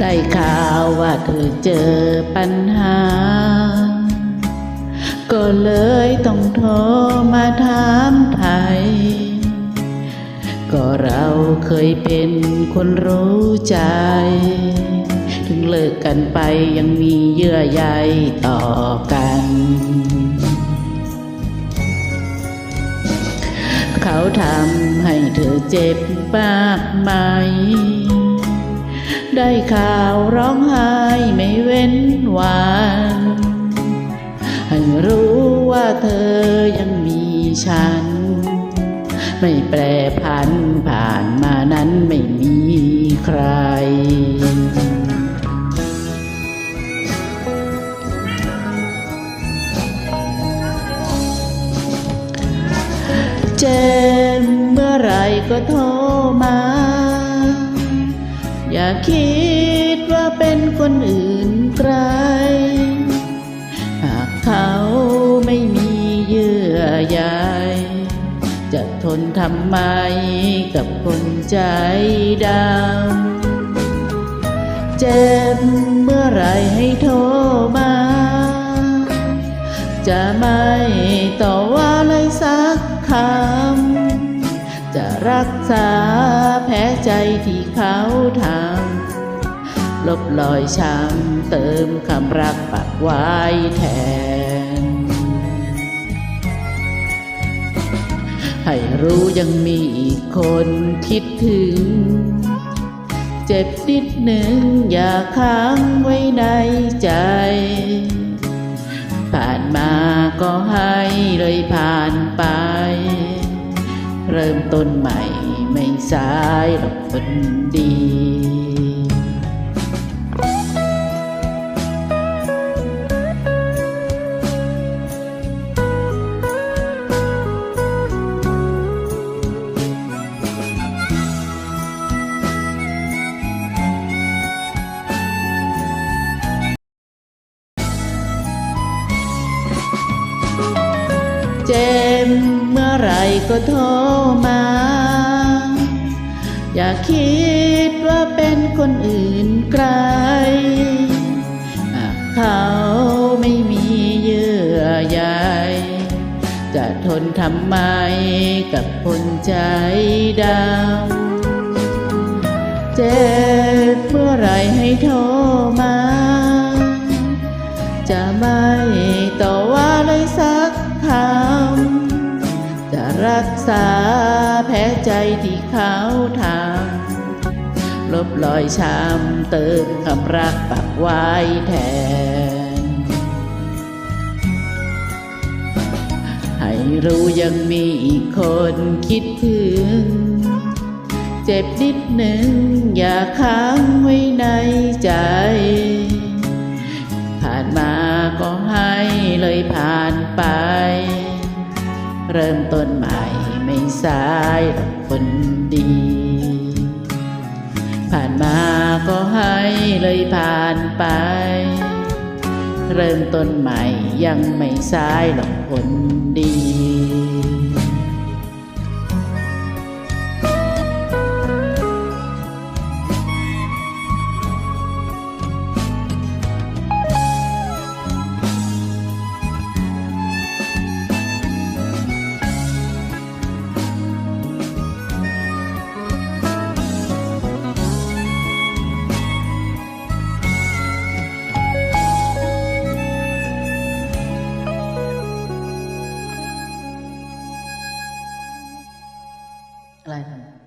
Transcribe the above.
ได้ข่าวว่าเธอเจอปัญหา ก็เลยต้องโทรมาถามไทย ก็เราเคยเป็นคนรู้ใจ ถึงเลิกกันไปยังมีเยื่อใยต่อกันเขาทำให้เธอเจ็บมากไหม ได้ข่าวร้องไห้ไม่เว้นวันให้รู้ว่าเธอยังมีฉัน ไม่แปรผันผ่านมานั้นไม่มีใครเจมเมื่อไรก็โทร คิดว่าเป็นคนอื่นไกล หากเขาไม่มีเยื่อใยจะทนทำไมกับคนใจดำ เจ็บเมื่อไรให้โทรมา จะไม่ต่อว่าเลยสักคำ รักษาแผลใจที่เขาทำลบรอยช้ำเติมคำรักปักไว้แทน ให้รู้ยังมีอีกคนคิดถึง เจ็บนิดหนึ่งอย่าค้างไว้ในใจผ่านมาก็ให้เลยผ่านไป ริ่มต้นใหม่ ไม่สายหรอกคนดีเจ ไหรก็โทรมา อย่าคิดว่าเป็นคนอื่นไกลหากเขาไม่มีเยื่อใยจะทนทำไมกับคนใจดำเจ็บเมื่อไรให้โทรมา จะไม่ รักษาแผลใจที่เขาทำลบรอยช้ำเติมคำรักปักไว้แทน ให้รู้ยังมีอีกคนคิดถึง เจ็บนิดหนึ่งอย่าค้างไว้ในใจ ผ่านมาก็ให้เลยผ่านไป เริ่มต้นใหม่ไม่สายหรอกคนดี ผ่านมาก็ให้เลยผ่านไป เริ่มต้นใหม่ยังไม่สายหรอกคนดี Bleiben